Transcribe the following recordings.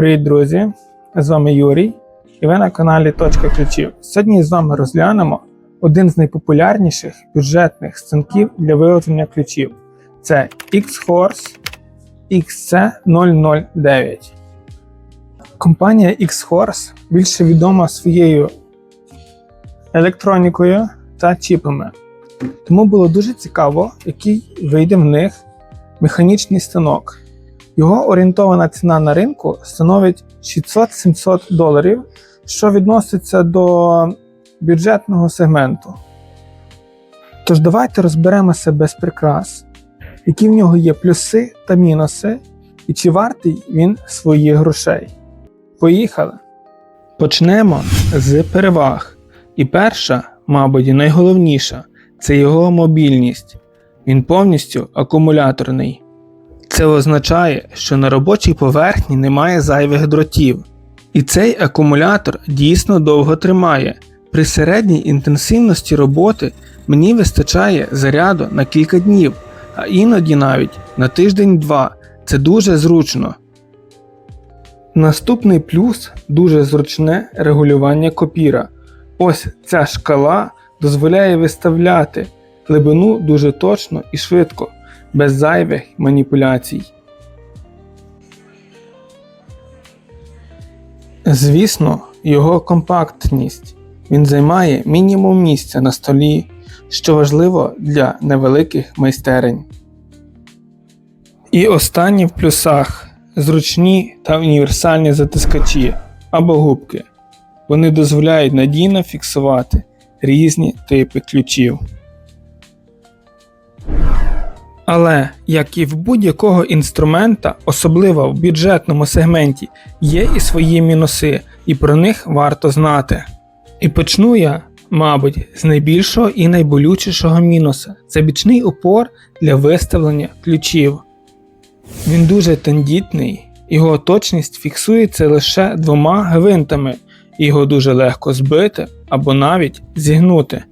Привіт, друзі! З вами Юрій, і ви на каналі Точка ключів. Сьогодні з вами розглянемо один з найпопулярніших бюджетних станків для виготовлення ключів. Це X-Horse XC009. Компанія X-Horse більше відома своєю електронікою та чіпами. Тому було дуже цікаво, який вийде в них механічний станок. Його орієнтована ціна на ринку становить 600-700 доларів, що відноситься до бюджетного сегменту. Тож давайте розберемося без прикрас, які в нього є плюси та мінуси, і чи вартий він своїх грошей. Поїхали! Почнемо з переваг. І перша, мабуть, і найголовніша це його мобільність. Він повністю акумуляторний. Це означає, що на робочій поверхні немає зайвих дротів. І цей акумулятор дійсно довго тримає. При середній інтенсивності роботи мені вистачає заряду на кілька днів, а іноді навіть на тиждень-два. Це дуже зручно. Наступний плюс дуже зручне регулювання копіра. Ось ця шкала дозволяє виставляти глибину дуже точно і швидко без зайвих маніпуляцій. Звісно, його компактність. Він займає мінімум місця на столі, що важливо для невеликих майстерень. І останні в плюсах зручні та універсальні затискачі або губки. Вони дозволяють надійно фіксувати різні типи ключів. Але, як і в будь-якого інструмента, особливо в бюджетному сегменті, є і свої мінуси, і про них варто знати. І почну я, мабуть, з найбільшого і найболючішого мінуса це бічний упор для виставлення ключів. Він дуже тендітний, його точність фіксується лише двома гвинтами, його дуже легко збити або навіть зігнути.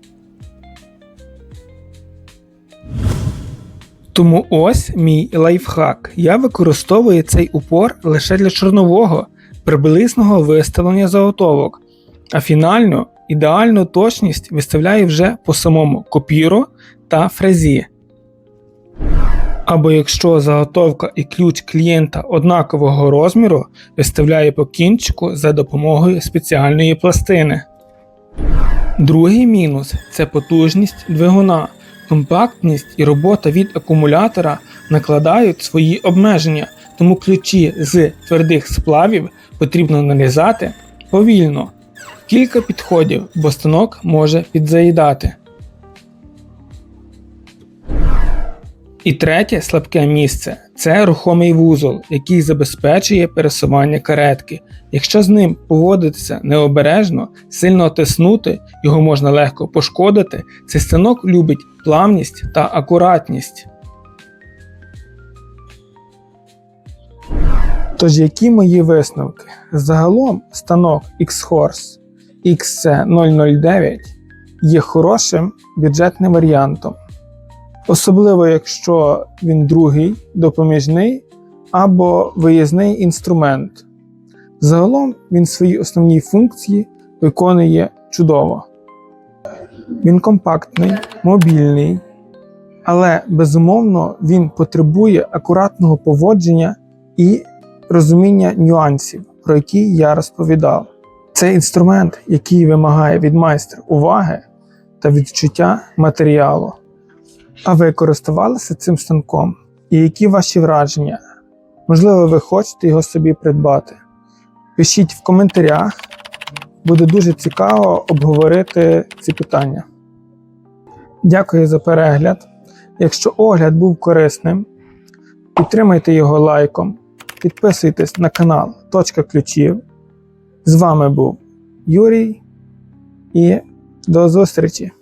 Тому ось мій лайфхак. Я використовую цей упор лише для чорнового, приблизного виставлення заготовок, а фінальну ідеальну точність виставляю вже по самому копіру та фрезі. Або якщо заготовка і ключ клієнта однакового розміру, виставляю по кінчику за допомогою спеціальної пластини. Другий мінус це потужність двигуна. Компактність і робота від акумулятора накладають свої обмеження, тому ключі з твердих сплавів потрібно нарізати повільно. Кілька підходів, бо станок може підзаїдати. І третє слабке місце це рухомий вузол, який забезпечує пересування каретки. Якщо з ним поводитися необережно, сильно тиснути, його можна легко пошкодити, цей станок любить плавність та акуратність. Тож, які мої висновки? Загалом станок X-Horse XC009 є хорошим бюджетним варіантом. Особливо, якщо він другий, допоміжний або виїзний інструмент. Загалом він свої основні функції виконує чудово. Він компактний, мобільний, але безумовно він потребує акуратного поводження і розуміння нюансів, про які я розповідав. Це інструмент, який вимагає від майстра уваги та відчуття матеріалу. А ви користувалися цим станком? І які ваші враження? Можливо, ви хочете його собі придбати? Пишіть в коментарях, буде дуже цікаво обговорити ці питання. Дякую за перегляд. Якщо огляд був корисним, підтримайте його лайком, підписуйтесь на канал Точка Ключів. З вами був Юрій і до зустрічі!